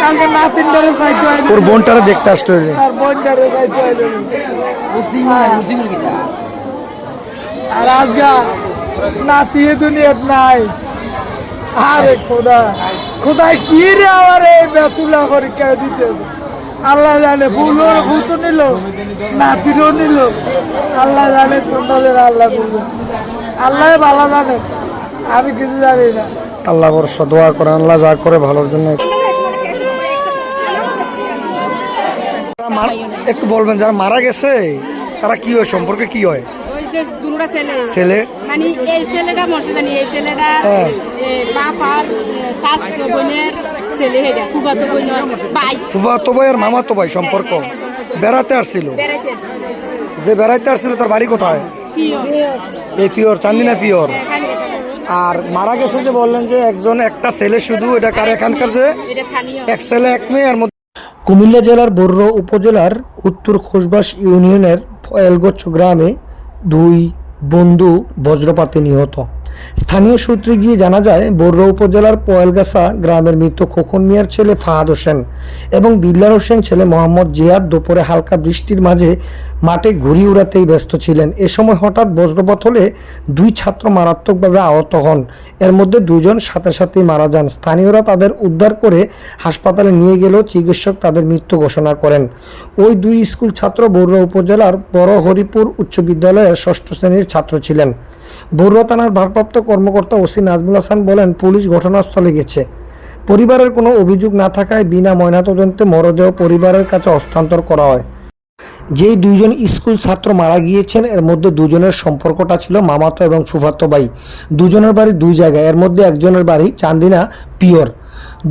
কালকে নাতিনটারে সাইতে হয় ওর বোনটারে দেখতে আসতে হইলে আর বোনটারে সাইতে হয় আর আজগা নাতি এ দুনিয়াত নাই। আরে খোদা। খোদায় কি রে আমার এই বেতুলা পরীক্ষা দিতেছে। আল্লাহ জানে ফুলও ফুল তো নিল নাতিরও নিল। আল্লাহ জানে কোনটা আল্লাহ বলল আল্লাহ ভালো জানে। আমি কিছু জানি না। আল্লাহ বর্ষা দোয়া করে আল্লাহ যা করে ভালোর জন্য যারা মারা- একটু বলবেন যারা মারা গেছে তারা কি হয়? সম্পর্কে কি হয়? ছেলে। মানে এই ছেলেটা মরছে জানি এই ছেলেটা হ্যাঁ। আর বোনের ছেলে হেটা ফুফাতো বোনের ভাই। ফুফা ভাই আর মামা ভাই সম্পর্ক? বেড়াতে আসছিল? যে আসছিল তার বাড়ি কোথায়। এই পিওর চান্দিনা পিওর আর মারা গেছে যে বললেন যে একজন একটা ছেলে শুধু এটা কার এখানকার যে? এক ছেলে এক মেয়ে আর মধ্যে কুমিল্লা জেলার বর্র উপজেলার উত্তর খোসবাস ইউনিয়নের ফয়েলগচ্ছ গ্রামে দুই বন্ধু বজ্রপাতে নিহত। স্থানীয় সূত্রে গিয়ে জানা যায় বর্র উপজেলার পয়েলগাছা গ্রামের মৃত খোকন মিয়ার ছেলে ফাহাদ হোসেন এবং বিল্লার হোসেন ছেলে মোহাম্মদ জিয়াদ দুপুরে হালকা বৃষ্টির মাঝে মাঠে ঘুরি উড়াতেই ব্যস্ত ছিলেন। এ সময় হঠাৎ বজ্রপাত হলে দুই ছাত্র মারাত্মকভাবে আহত হন। এর মধ্যে দুজন সাথে সাথেই মারা যান। স্থানীয়রা তাদের উদ্ধার করে হাসপাতালে নিয়ে গেলেও চিকিৎসক তাদের মৃত্যু ঘোষণা করেন। ওই দুই স্কুল ছাত্র বরুড়া উপজেলার বড় হরিপুর উচ্চ বিদ্যালয়ের ষষ্ঠ শ্রেণির ছাত্র ছিলেন। বরুড়া থানার ভারপ্রাপ্ত কর্মকর্তা ওসি নাজমুল হাসান বলেন, পুলিশ ঘটনাস্থলে গেছে। পরিবারের কোনো অভিযোগ না থাকায় বিনা ময়নাতদন্তে মরদেহ পরিবারের কাছে হস্তান্তর করা হয়। যেই দুইজন স্কুল ছাত্র মারা গিয়েছেন, এর মধ্যে দুজনের সম্পর্কটা ছিল মামাতো এবং ফুফাতো ভাই। দুজনের বাড়ি দুই জায়গায়, এর মধ্যে একজনের বাড়ি চান্দিনা পিওর।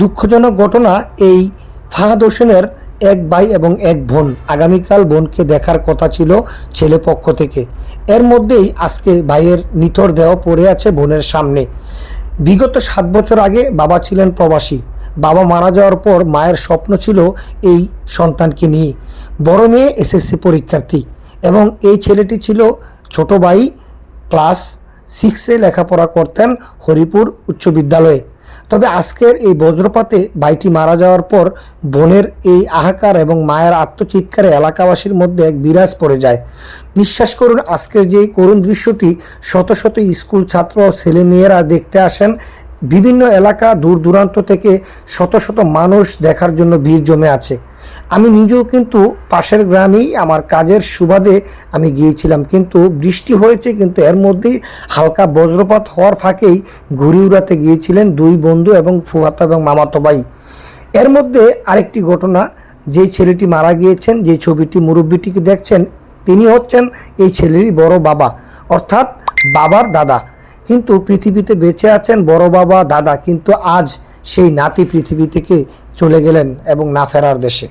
দুঃখজনক ঘটনা এই ফাহাদ হোসেনের এক ভাই এবং এক বোন। আগামীকাল বোনকে দেখার কথা ছিল ছেলে পক্ষ থেকে। এর মধ্যেই আজকে ভাইয়ের নিথর দেহ পড়ে আছে বোনের সামনে। বিগত সাত বছর আগে বাবা ছিলেন প্রবাসী। বাবা মারা যাওয়ার পর মায়ের স্বপ্ন ছিল এই সন্তানকে নিয়ে। বড় মেয়ে, এসএসসি পরীক্ষার্থী এবং এই ছেলেটি ছিল ছোট ভাই, ক্লাস সিক্সে লেখাপড়া করতেন হরিপুর উচ্চ বিদ্যালয়ে। তবে আজকের এই বজ্রপাতে বাইটি মারা যাওয়ার পর বোনের এই আহাকার এবং মায়ের আত্মচিৎকারে এলাকাবাসীর মধ্যে এক বিরাজ পড়ে যায়। বিশ্বাস করুন, আজকের যে করুণ দৃশ্যটি শত শত স্কুল ছাত্র ও ছেলে মেয়েরা দেখতে আসেন। বিভিন্ন এলাকা দূর দূরান্ত থেকে শত শত মানুষ দেখার জন্য ভিড় জমে আছে। আমি নিজেও কিন্তু পাশের গ্রামেই আমার কাজের সুবাদে আমি গিয়েছিলাম, কিন্তু বৃষ্টি হয়েছে, কিন্তু এর মধ্যেই হালকা বজ্রপাত হওয়ার ফাঁকেই ঘুরি উড়াতে গিয়েছিলেন দুই বন্ধু এবং ফুয়াতো এবং মামাতো ভাই। এর মধ্যে আরেকটি ঘটনা, যে ছেলেটি মারা গিয়েছেন, যে ছবিটি মুরব্বীটিকে দেখছেন, তিনি হচ্ছেন এই ছেলেরই বড় বাবা, অর্থাৎ বাবার দাদা। কিন্তু পৃথিবীতে বেঁচে আছেন বড় বাবা, দাদা, কিন্তু আজ সেই নাতি পৃথিবী থেকে চলে গেলেন এবং না ফেরার দেশে।